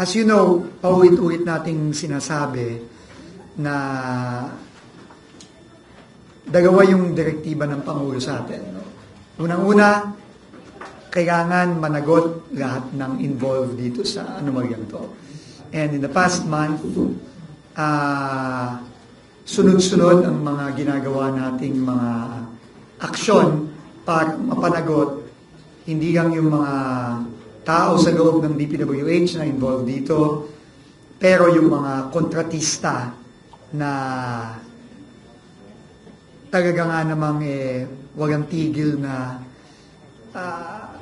as you know, paulit-ulit nating sinasabi na dalawa yung direktiba ng Pangulo sa atin. No? Unang-una, kailangan managot lahat ng involved dito sa anomalyang to. And in the past month, ah, sunod-sunod ang mga ginagawa nating mga aksyon para mapanagot hindi lang yung mga tao sa loob ng DPWH na involved dito, pero yung mga kontratista na talaga nga namang eh, walang tigil na ah,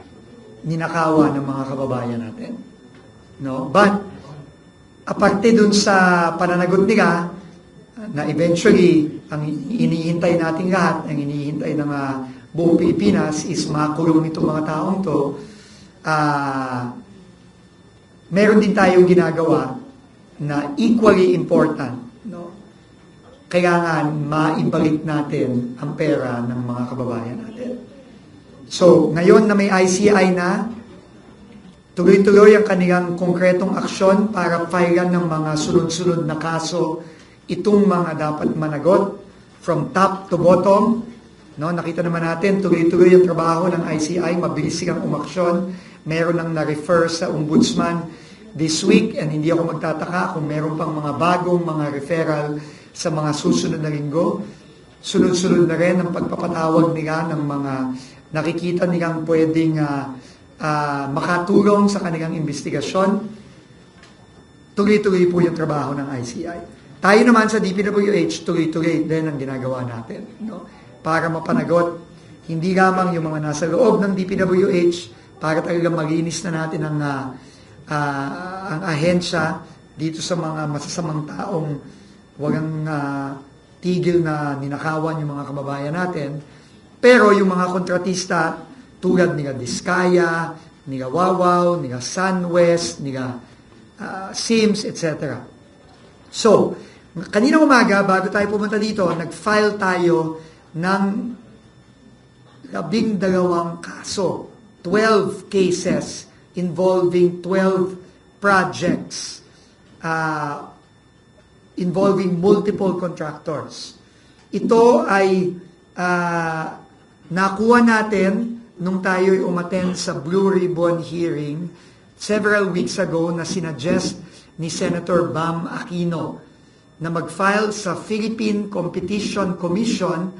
ninakawa ng mga kababayan natin. No? But, aparte dun sa pananagot nila, na eventually, ang inihintay natin lahat, ang inihintay ng ah, buong Pilipinas is makulong itong mga taong to, ah, meron din tayong ginagawa na equally important. No? Kailangan maibalik natin ang pera ng mga kababayan natin. So, ngayon na may ICI na, tuloy-tuloy ang kanilang konkretong aksyon para filean ng mga sunod-sunod na kaso itong mga dapat managot from top to bottom. No, nakita naman natin, tuloy-tuloy ang trabaho ng ICI, mabilis silang umaksyon. Meron nang na-refer sa ombudsman this week and hindi ako magtataka kung meron pang mga bagong mga referral sa mga susunod na linggo. Sunod-sunod na rin ang pagpapatawag nila ng mga nakikita nilang pwedeng ah, ah, makatulong sa kanilang investigasyon. Tuloy-tuloy po yung trabaho ng ICI. Tayo naman sa DPWH, tuloy-tuloy din ang ginagawa natin. No? Para mapanagot, hindi lamang yung mga nasa loob ng DPWH, para talagang malinis na natin ang, ah, ah, ang ahensya dito sa mga masasamang taong walang ah, tigil na ninakawan yung mga kababayan natin. Pero yung mga kontratista, tulad nila Diskaya, nila Wawaw, nila Sunwest, nila ah, Sims, etc. So, kanina umaga, bago tayo pumunta dito, nag-file tayo ng labing dalawang kaso, 12 cases involving 12 projects uh, involving multiple contractors. Ito ay uh, nakuha natin nung tayo'y umaten sa Blue Ribbon hearing several weeks ago na sinadjust ni Senator Bam Aquino na mag-file sa Philippine Competition Commission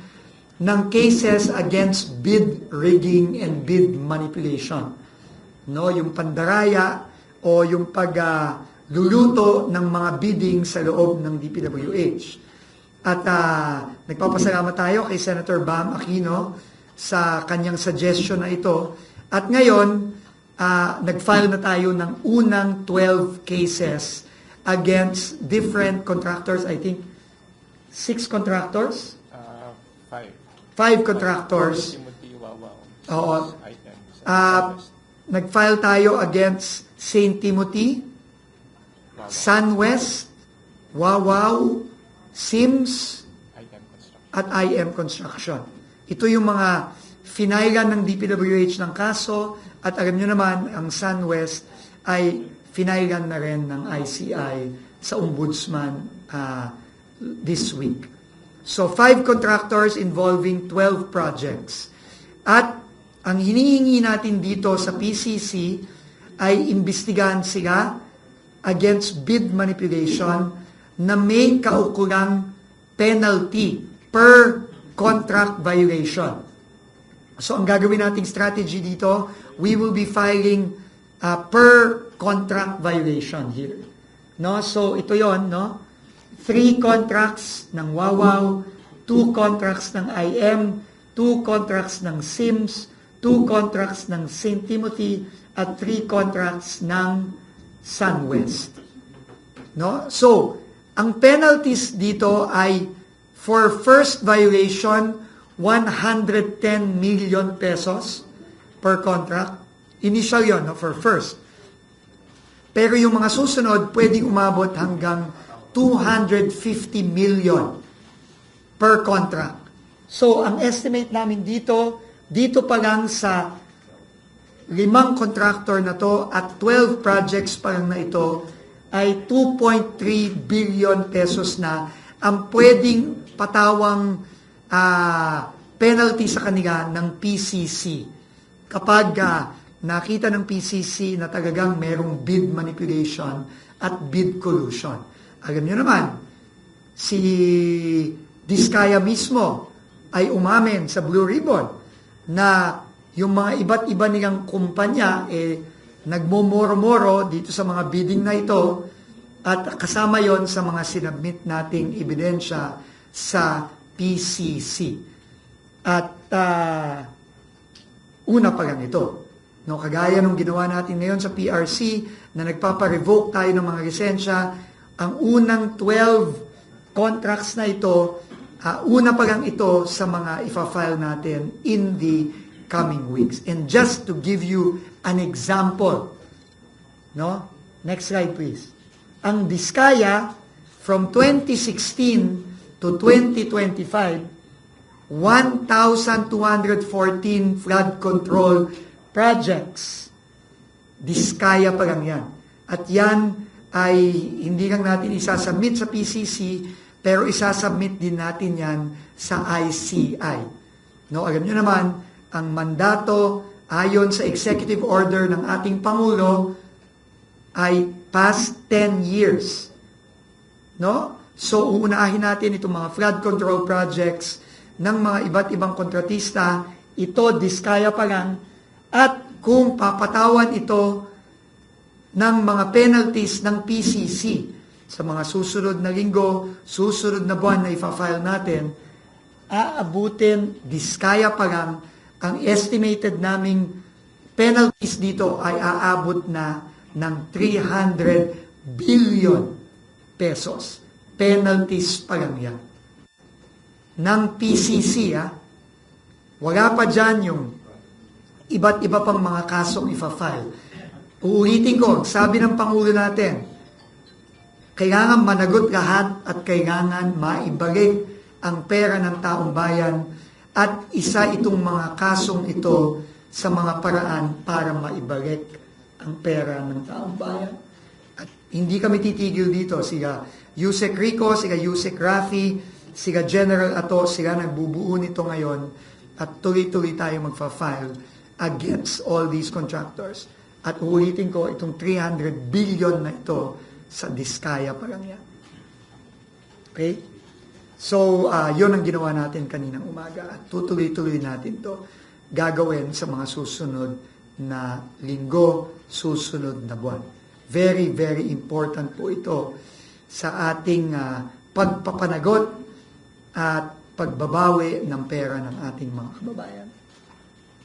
ng cases against bid rigging and bid manipulation. No, yung pandaraya o yung pagluluto ng mga bidding sa loob ng DPWH. At ah, nagpapasalamat tayo kay Senator Bam Aquino sa kanyang suggestion na ito. At ngayon, ah, nag-file na tayo ng unang 12 cases against different contractors. I think six contractors, Uh, five. Five contractors. Oo. Ah, nag-file tayo against St. Timothy. Sunwest, Wawaw, Sims, at IM Construction. Ito yung mga finailan ng DPWH ng kaso at alam nyo naman, ang Sunwest ay finailan na rin ng ICI sa Ombudsman ah, this week. So, five contractors involving 12 projects. At ang hinihingi natin dito sa PCC ay imbestigahan sila against bid manipulation na may kaukulang penalty per contract violation. So ang gagawin nating strategy dito, we will be filing uh, per contract violation here. No? So ito 'yon, no? Three contracts ng Wawaw, two contracts ng IM, two contracts ng Sims, two contracts ng St. Timothy, at three contracts ng SunWest. No? So, ang penalties dito ay for first violation 110 million pesos per contract. Initial 'yon no, for first. Pero yung mga susunod pwedeng umabot hanggang 250 million per contract. So, ang estimate namin dito, dito pa lang sa limang contractor na to at 12 projects pa lang na ito ay 2.3 billion pesos na ang pwedeng patawang ah, penalty sa kanila ng PCC kapag ah, nakita ng PCC na talagang merong bid manipulation at bid collusion. Alam niyo naman, si Diskaya mismo ay umamin sa Blue Ribbon na yung mga iba't iba nilang kumpanya eh nagmomoro-moro dito sa mga bidding na ito at kasama yon sa mga sinabmit nating ebidensya sa PCC. At ah, una pa lang ito. No, kagaya nung ginawa natin ngayon sa PRC na nagpapa-revoke tayo ng mga lisensya, ang unang 12 contracts na ito, ah, una pa lang ito sa mga ifa-file natin in the coming weeks. And just to give you an example, no? Next slide please. Ang Diskaya from 2016 to 2025 1,214 flood control projects. Diskaya pa lang yan. At yan ay hindi lang natin isasubmit sa PCC, pero isasubmit din natin yan sa ICI. No, alam nyo naman, ang mandato ayon sa executive order ng ating Pangulo ay past 10 years. No? So, uunahin natin itong mga flood control projects ng mga iba't ibang kontratista. Ito, diskaya pa lang. At kung papatawan ito ng mga penalties ng PCC sa mga susunod na linggo, susunod na buwan na ifa-file natin, aabutin, diskaya pa lang, ang estimated naming penalties dito ay aabot na ng 300 billion pesos. Penalties pa lang yan. Ng PCC, ha? Wala pa dyan yung iba't iba pang mga kasong ifa-file. Uulitin ko, sabi ng Pangulo natin, kailangan managot lahat at kailangan maibalik ang pera ng taong bayan at isa itong mga kasong ito sa mga paraan para maibalik ang pera ng taong bayan. At hindi kami titigil dito. Sila Yusek Rico, sila Yusek Rafi, sila General Ato, sila nagbubuo nito ngayon at tuloy-tuloy tayo magfa-file against all these contractors. At uulitin ko, itong 300 billion na ito sa Diskaya pa lang yan. Okay? So, uh, yun ang ginawa natin kaninang umaga. At tutuloy-tuloy natin to gagawin sa mga susunod na linggo, susunod na buwan. Very, very important po ito sa ating uh, pagpapanagot at pagbabawi ng pera ng ating mga kababayan.